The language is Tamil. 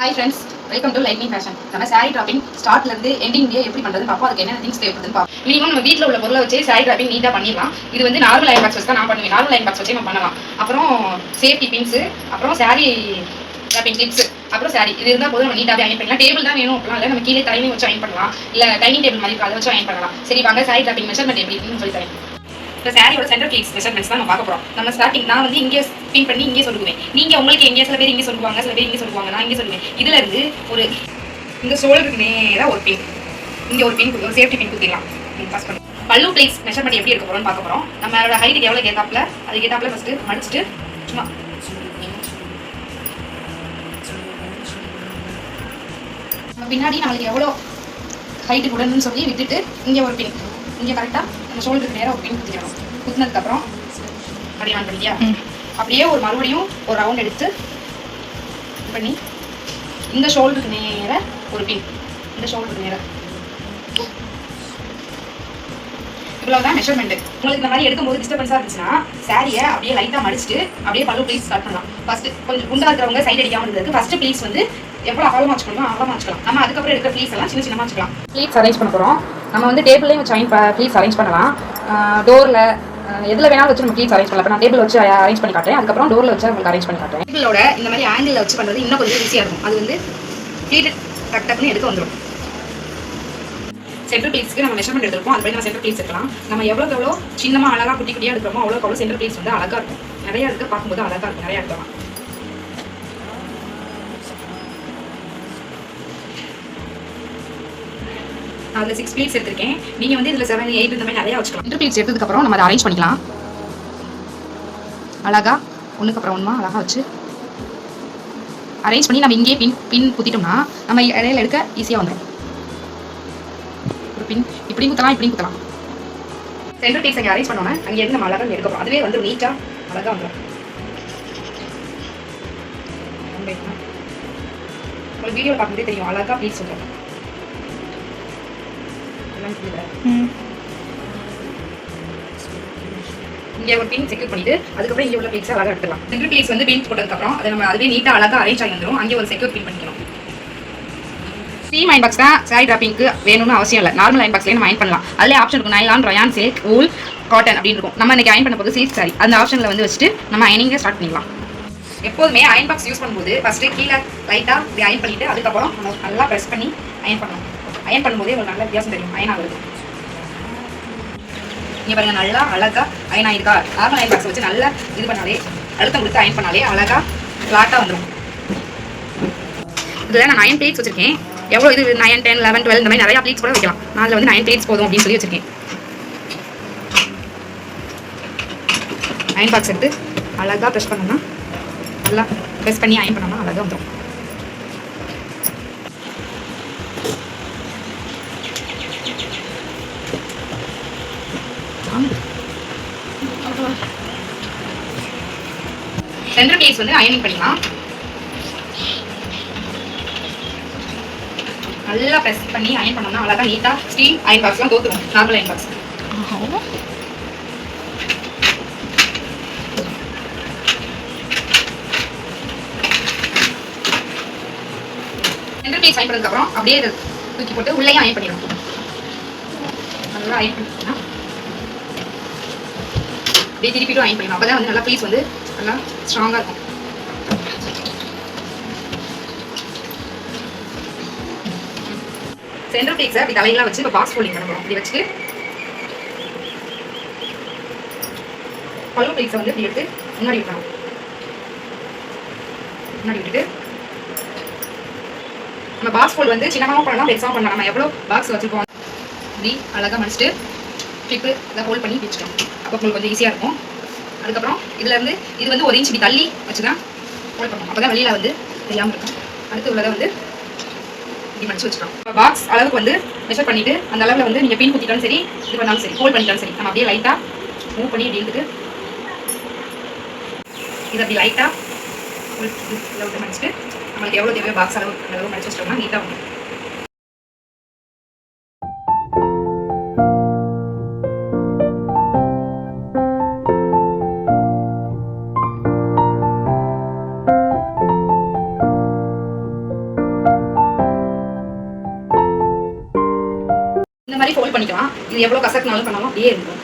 Hi friends welcome to lightning fashion நம்ம சாரி ட்ராப்பிங் ஸ்டார்ட்ல இருந்து எண்டிங் டே எப்படி பண்றது பார்ப்போம். அதுக்கு என்ன திங்ஸ் தேவைப்படுதுன்னு பார்ப்போம். மினிமம் நம்ம வீட்டில் உள்ள பொருளை வச்சு சாரி ட்ராப்பிங் நீட்டாக பண்ணிடலாம். இது வந்து நார்மல் லைன் பாக்ஸ் வச்சு தான் நான் பண்ணுவேன். நார்மல் லைன் பாக்ஸ் வச்சு நம்ம பண்ணலாம். அப்புறம் சேஃப்டி பின்ஸ் அப்புறம் சாரி ட்ராப்பிங் கிளிப்ஸ் அப்புறம் சாரி இது இருந்தால் போதும் நம்ம நீட்டாக அயன் பண்ணலாம் டேபிள் தான் வேணும் அப்படிலாம் இல்லை. நம்ம கீழே தலைமையும் வச்சு அயன் பண்ணலாம். இல்லை டைனிங் டேபிள் மாதிரி அதை வச்சு அயன் பண்ணலாம். சரி வாங்க சாரி ட்ராப்பிங் மெஷர்மெண்ட் எப்படி இருக்குன்னு சொல்லி தரேன். இப்போ சாரியோட சென்டர் பீஸ் மெஷர்மெண்ட்ஸ் தான் நம்ம பார்க்க போகிறோம் நம்ம ஸ்டார்டிங் நான் வந்து இங்கே பின் பண்ணி இங்கே சொல்லுவேன் நீங்கள் உங்களுக்கு எங்கே சில பேர் இங்கே சொல்லுவாங்க சில பேர் இங்கே சொல்லுவாங்க நான் இங்கே சொல்லுவேன் இதில் இருந்து ஒரு இந்த ஷோல்டருக்கு நேராக ஒரு பின் இங்கே ஒரு பின் ஒரு சேஃப்டி பின் குத்திடலாம். பாஸ் பண்ணி. பல்லு பிளேஸ் மெஷர்மெண்ட் எப்படி இருக்க போகிறோம்னு பார்க்க போகிறோம் நம்மளோட ஹைட்டுக்கு எவ்வளோ கேட்டாப்ல அது கேட்டாப்ல ஃபஸ்ட்டு மடிச்சுட்டு சும்மா. நம்ம பின்னாடி நம்மளுக்கு எவ்வளோ ஹைட்டு விடணும்னு சொல்லி விட்டுட்டு இங்கே ஒரு பின் இங்கே கரெக்டாக நம்ம ஷோல்டருக்கு நேராக ஒரு பின் குத்திக்கணும். குத்தினதுக்கப்புறம் அப்படியே ஆன் பண்ணியா அப்படியே ஒரு மறுபடியும் ஒரு ரவுண்ட் எடுத்து பண்ணி இந்த ஷோல்டருக்கு நேர ஒரு பின் இந்த ஷோல்டருக்கு நேர. இவ்வளவுதான் மெஷர்மெண்ட் உங்களுக்கு இந்த மாதிரி எடுக்கும்போது டிஸ்டர்பன்ஸாக இருந்துச்சுன்னா சாரியை அப்படியே லைட்டாக மடிச்சுட்டு அப்படியே பல்லு ப்ளீஸ் ஸ்டார்ட் பண்ணலாம். ஃபர்ஸ்ட் கொஞ்சம் குண்டா இருக்கிறவங்க சைடு அடிக்காமல் இருந்ததுக்கு ஃபர்ஸ்ட் ப்ளீஸ் வந்து எவ்வளோ அகலமாக வச்சுக்கணுமோ அகலமாக வச்சுக்கலாம். நம்ம அதுக்கப்புறம் எடுக்கிற ப்ளீஸ் எல்லாம் சின்ன சின்னமாக வச்சுக்கலாம். ப்ளீட்ஸ் அரேஞ்ச் பண்ண போகிறோம் நம்ம வந்து டேபிள்லேயும் வச்சு ப்ளீஸ் அரேஞ்ச் பண்ணலாம். டோரில் எதில் வேணாலும் வச்சு நம்ம ப்ளீஸ் அரேஞ்ச் பண்ணலாம். இப்போ நான் டேபிள் வச்சு அரேஞ்ச் பண்ணி காட்டுறேன். அதுக்கப்புறம் டோரில் வச்சு உங்களுக்கு அரேஞ்ச் பண்ணி காட்டுறேன். டேபிளோட இந்த மாதிரி ஆங்கிளில் வச்சு பண்ணுறது இன்னும் கொஞ்சம் ஈஸியாக இருக்கும். அது வந்து ப்ளீட் டக் டக்குன்னு எடுக்க வந்துடும் சென்டர் பீஸ்க்கு நம்ம மெஷர்மெண்ட் எடுத்திருப்போம் அதுபடி நம்ம சென்டர் ப்ளீஸ் எடுக்கலாம். நம்ம எவ்வளோக்கு எவ்வளோ சின்னமாக அழகாக குட்டி குட்டியாக எடுக்கிறோமோ அவ்வளோக்கு அவ்வளோ சென்டர் ப்ளீஸ் வந்து அழகாக இருக்கும். நிறையா இருக்க பார்க்கும்போது அழகாக இருக்கும். நிறையா எடுக்கலாம் அதில் சிக்ஸ் பீட்ஸ் எடுத்திருக்கேன். நீங்கள் வந்து இதில் செவன் எயிட் இந்த மாதிரி நிறையா வச்சுக்கலாம். சென்டர் பீட்ஸ் எடுத்ததுக்கப்புறம் நம்ம அதை அரேஞ்ச் பண்ணிக்கலாம். அழகா ஒன்றுக்கு அப்புறம் ஒன்றுமா அழகாக வச்சு. அரேஞ்ச் பண்ணி நம்ம இங்கேயே பின் பின் குத்திட்டோம்னா நம்ம இடையில எடுக்க ஈஸியாக வந்துடும் ஒரு பின் இப்படி குத்தலாம் இப்படி குத்தலாம். சென்டர் பீஸ் அங்கே அரேஞ்ச் பண்ணோன்னா அங்கே இருந்து நம்ம அழகாக எடுக்க போகிறோம் அதுவே வந்து நீட்டாக அழகாக வந்துடும் உங்களுக்கு வீடியோவில் பார்க்கும்போது தெரியும் அழகாக ப்ளீஸ் சொல்கிறேன் இங்கே ஒரு பின் செக்யூர் பண்ணிட்டு அதுக்கப்புறம் இங்கே உள்ள பீக்ஸ் அழகாக எடுத்துக்கலாம். சென்டர் பீஸ் வந்து பின் போட்டதுக்கப்புறம் அதை நம்ம அதுவே நீட்டாக அழகாக அரேஞ்ச் ஆகி வந்துடும் அங்கே ஒரு செக்யூர் பின் பண்ணிக்கணும் ஸ்டீம் அயன் பாக்ஸ் தான் சாரி ட்ராப்பிங்க்கு வேணும்னு அவசியம் இல்லை. நார்மல் அயன் பாக்ஸ்லேயே நம்ம அயன் பண்ணலாம். அதிலே ஆப்ஷன் இருக்கும். Nylon rayon silk wool cotton அப்படின்னு இருக்கும். நம்ம இன்னைக்கு அயன் பண்ண போது சில்க் சாரி அந்த ஆப்ஷனில் வந்து வச்சுட்டு நம்ம அயனிங்கை ஸ்டார்ட் பண்ணிக்கலாம். எப்போதுமே அயன் பாக்ஸ் யூஸ் பண்ணும்போது ஃபஸ்ட்டு கீழே லைட்டாக இப்படி அயன் பண்ணிட்டு அதுக்கப்புறம் நம்ம நல்லா ப்ரெஸ் பண்ணி அயன் பண்ணணும் அயன் பண்ணும்போதே ஒரு நல்ல வித்தியாசம் தெரியும். அயன் ஆகுது இங்கே பாருங்கள் நல்லா அழகாக அயன் ஆயிருக்கா. நார்மல் அயன் பாக்ஸ் வச்சு நல்லா இது பண்ணாலே அழுத்தம் கொடுத்து அயன் பண்ணாலே அழகாக ஃப்ளாட்டாக வந்துடும் இதில் நான் நயன் பிளேட்ஸ் வச்சிருக்கேன். எவ்வளோ இது? நயன் டென் லெவன் டுவெல் இந்த மாதிரி நிறைய பிளேட்ஸ் கூட வைக்கலாம். நான் அதில் வந்து நயன் பிளேட்ஸ் போதும் அப்படின்னு சொல்லி வச்சிருக்கேன். அயன் பாக்ஸ் எடுத்து அழகாக ப்ரெஷ் பண்ணோம்னா நல்லா ப்ரெஸ் பண்ணி அயன் பண்ணோம்னா அழகாக வந்துடும் சென்டர் பீஸ் வந்து அயனிங் பண்ணிக்கலாம். நல்லா ப்ரெஸ் பண்ணி அயன் பண்ணோம்னா அழகா நீட்டா ஸ்டீல் அயன் பாக்ஸ்லாம் தோத்துரும். Normal iron box center piece iron பண்ணதுக்கு அப்புறம் அப்படியே இதை தூக்கி போட்டு உள்ளேயும் அயன் பண்ணிடும் நல்லா அயன் பண்ணிட்டோம்னா அப்படியே திருப்பிட்டும் அயன் பண்ணிடலாம் அப்பதான் வந்து நல்லா பீஸ் வந்து நல்லா ஸ்ட்ராங்காக இருக்கும் சென்டர் பீக்ஸை அப்படி தலையெல்லாம் வச்சு இப்போ பாக்ஸ் ஃபோல்டிங் பண்ண போகிறோம் இப்படி வச்சுட்டு பழுவு டேக்ஸை வந்து இப்படி எடுத்து முன்னாடி விட்டணும் முன்னாடி விட்டுட்டு நம்ம பாக்ஸ் ஃபோல்டு வந்து சின்னமாக பண்ணலாம் பெருசாக பண்ணலாம். நம்ம எவ்வளோ பாக்ஸ் வச்சுருக்கோம். இப்படி அழகாக மடிச்சிட்டு கிளிப்பு இதை ஹோல்ட் பண்ணி வச்சுட்டோம். அப்போ உங்களுக்கு கொஞ்சம் ஈஸியாக இருக்கும். அதுக்கப்புறம் இதில் இருந்து இது வந்து ஒரு இன்ச் இப்படி தள்ளி வச்சு தான் அப்போ தான் வெளியில் வந்து தெரியாமல் இருக்கும். அடுத்து உள்ளதை வந்து இப்படி மடிச்சு வச்சுக்கலாம் பாக்ஸ் அளவுக்கு வந்து மெஷர் பண்ணிவிட்டு அந்த அளவில் வந்து நீங்கள் பின் குத்திட்டாலும் சரி இது பண்ணாலும் சரி ஹோல்ட் பண்ணிட்டாலும் சரி நம்ம அப்படியே லைட்டாக மூவ் பண்ணி இப்படி எடுத்துட்டு இது அப்படி லைட்டாக இதில் விட்டு மடிச்சுட்டு நம்மளுக்கு எவ்வளோ தேவையோ பாக்ஸ் அளவு அளவு மடிச்சு வச்சிட்டோம்னா நீட்டாக வரும் மாதிரி ஃபோல்ட் பண்ணிக்கலாம். இது எவ்வளோ கசக்குனாலும் பண்ணாலும். அப்படியே இருக்கும்.